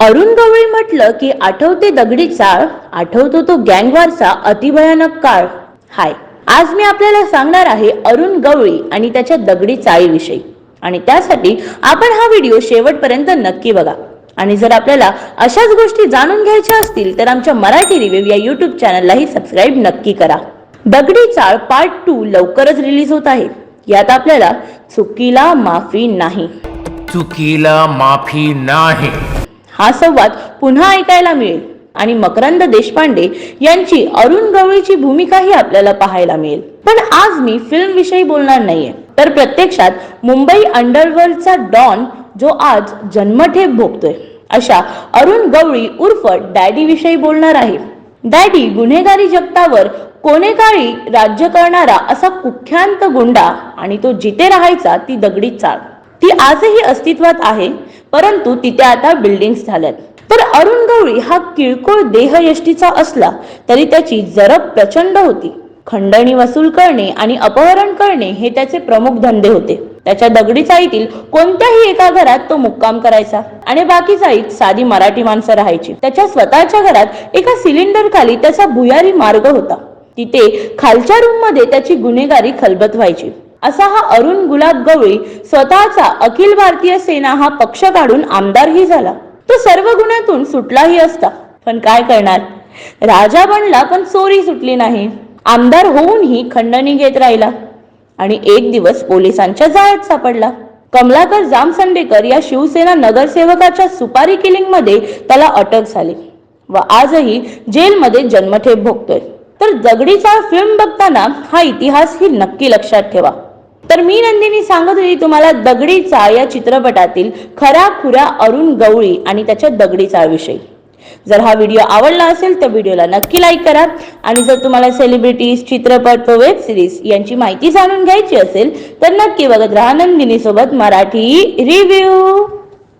अरुण गवळी म्हटलं की आठवते दगडी चाळ आठवतो तो गँगवारचा अतिभयानक काळ. हाय. आज मी आपल्याला सांगणार आहे अरुण गवळी आणि त्याच्या दगडी चाळीविषयी. आणि त्यासाठी आपण हा व्हिडिओ शेवटपर्यंत नक्की बघा. आणि जर आपल्याला अशाच गोष्टी जाणून घ्यायच्या असतील तर आमच्या मराठी रिव्ह्यू या युट्यूब चॅनललाही सबस्क्राईब नक्की करा. दगडी चाळ पार्ट टू लवकरच रिलीज होत आहे. यात आपल्याला चुकीला माफी नाही. चुकीला माफी नाही. हा संवाद पुन्हा ऐकायला मिळेल. आणि मकरंद देशपांडे यांची अरुण गवळीची भूमिकाही आपल्याला पाहायला मिळेल. पण आज मी फिल्म विषयी बोलणार नाहीये. तर प्रत्यक्षात मुंबई अंडरवर्ल्डचा डॉन जो आज जन्मठेप भोगतोय अशा अरुण गवळी उर्फ डॅडी विषयी बोलणार आहे. डॅडी गुन्हेगारी जगतावर कोणेकाळी राज्य करणारा असा कुख्यांत गुंडा आणि तो जिथे राहायचा ती दगडी चाळ. ती आजही अस्तित्वात आहे परंतु तिथे आता बिल्डिंग्स झाल्यात. तर अरुण गवळी हा किरकोळ देहयष्टीचा असला तरी त्याची जरब प्रचंड होती. खंडणी वसूल करणे आणि अपहरण करणे हे त्याचे प्रमुख धंदे होते. त्याच्या दगडी चाळीतील कोणत्याही एका घरात तो मुक्काम करायचा आणि बाकी चाळीत साधी मराठी माणसं राहायची. त्याच्या स्वतःच्या घरात एका सिलेंडर खाली त्याचा भुयारी मार्ग होता. तिथे खालच्या रूममध्ये त्याची गुन्हेगारी खलबत व्हायची. असा हा अरुण गुलाब गवळी स्वतःचा अखिल भारतीय सेना हा पक्ष काढून आमदारही झाला. तो सर्व गुन्ह्यातून सुटलाही असता. पण काय करणार? राजा बनला पण चोरी सुटली नाही. आमदार होऊनही खंडणी घेत राहिला. आणि एक दिवस पोलिसांच्या जाळ्यात सापडला. कमलाकर जामसंडेकर या शिवसेना नगरसेवकाच्या सुपारी किलिंगमध्ये त्याला अटक झाली. व आजही जेलमध्ये जन्मठेप भोगतोय. तर दगडीचा फिल्म बघताना हा इतिहास ही नक्की लक्षात ठेवा. तर मी नंदिनी सांगत होती तुम्हाला दगडीचा या चित्रपटातील खरा खुरा अरुण गवळी आणि त्याच्या दगडी चाळ विषयी. जर हा व्हिडिओ आवडला असेल तर व्हिडिओला नक्की लाईक करा. आणि जर तुम्हाला सेलिब्रिटीज चित्रपट व वेब सिरीज यांची माहिती जाणून घ्यायची असेल तर नक्की बघत राहा नंदिनी सोबत मराठी रिव्ह्यू